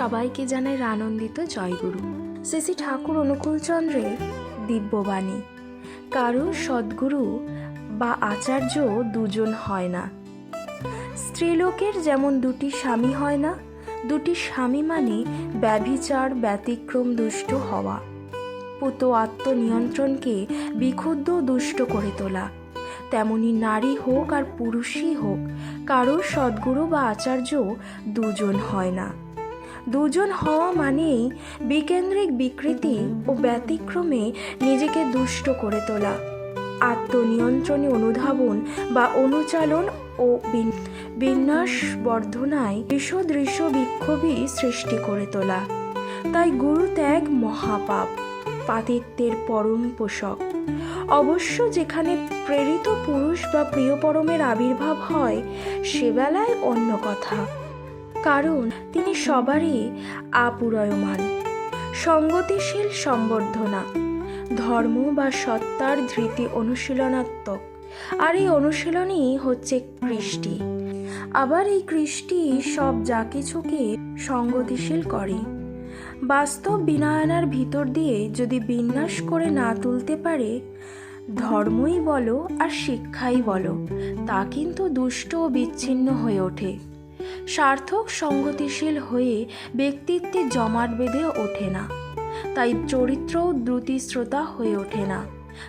সবাইকে জানাই আনন্দিত জয়গুরু। শ্রী ঠাকুর অনুকূলচন্দ্রের দিব্যবাণী। কারও সদ্গুরু বা আচার্য দুজন হয় না। স্ত্রীলোকের যেমন দুটি স্বামী হয় না, দুটি স্বামী মানে ব্যভিচার, ব্যতিক্রম, দুষ্ট হওয়া। পুত আত্মনিয়ন্ত্রণকে বিক্ষুব্ধ, দুষ্ট করে তোলা। তেমনি নারী হোক আর পুরুষই হোক কারও সদ্গুরু বা আচার্য দুজন হয় না। দুজন হওয়া মানেই বিকেন্দ্রিক বিকৃতি ও ব্যতিক্রমে নিজেকে দুষ্ট করে তোলা। আত্মনিয়ন্ত্রণে অনুধাবন বা অনুচালন ও বিন্যাস বর্ধনায় দৃশ্য বিক্ষোভই সৃষ্টি করে তোলা। তাই গুরু ত্যাগ মহাপাপ, পাতিত্বের পরম পোষক। অবশ্য যেখানে প্রেরিত পুরুষ বা প্রিয় পরমের আবির্ভাব হয় সে বেলায় অন্য কথা। কারণ তিনি সবারই আপুরয়মান, সঙ্গতিশীল সম্বর্ধনা ধর্ম বা সত্তার ধৃতি অনুশীলনাত্মক। আর এই অনুশীলনই হচ্ছে কৃষ্টি। আবার এই কৃষ্টি সব যা কিছুকে সঙ্গতিশীল করে। বাস্তব বিনায়নার ভিতর দিয়ে যদি বিন্যাস করে না তুলতে পারে, ধর্মই বলো আর শিক্ষাই বলো, তা কিন্তু দুষ্ট ও বিচ্ছিন্ন হয়ে ওঠে। সার্থক, সঙ্গতিশীল হয়ে ব্যক্তিত্বে জমাট বেঁধে ওঠে না। তাই চরিত্রও দ্রুতিশ্রোতা হয়ে ওঠে না।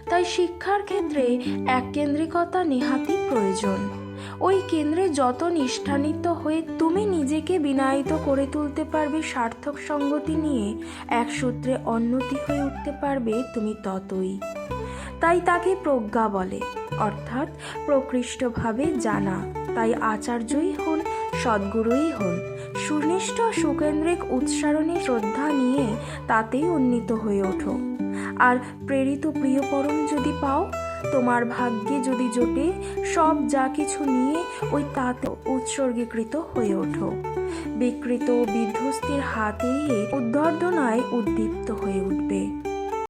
তাই শিক্ষার ক্ষেত্রে এককেন্দ্রিকতা নেহাতি প্রয়োজন। ওই কেন্দ্রে যত নিষ্ঠান্বিত হয়ে তুমি নিজেকে বিনায়িত করে তুলতে পারবে সার্থক সঙ্গতি নিয়ে, এক সূত্রে অন্যতি হয়ে উঠতে পারবে তুমি ততই। তাই তাকে প্রজ্ঞা বলে, অর্থাৎ প্রকৃষ্টভাবে জানা। তাই আচার্যই হন সদ্গুরুই হন। সুনিষ্ঠ সুকেন্দ্রিক উৎসারণে শ্রদ্ধা নিয়ে তাতেই উন্নীত হয়ে ওঠো। আর প্রেরিত প্রিয় পরম যদি পাও, তোমার ভাগ্যে যদি জোটে, সব যা কিছু নিয়ে ওই তাতে উৎসর্গীকৃত হয়ে ওঠো। বিকৃত বিধ্বস্তির হাত এড়িয়ে উদ্দর্দনায় উদ্দীপ্ত হয়ে উঠবে।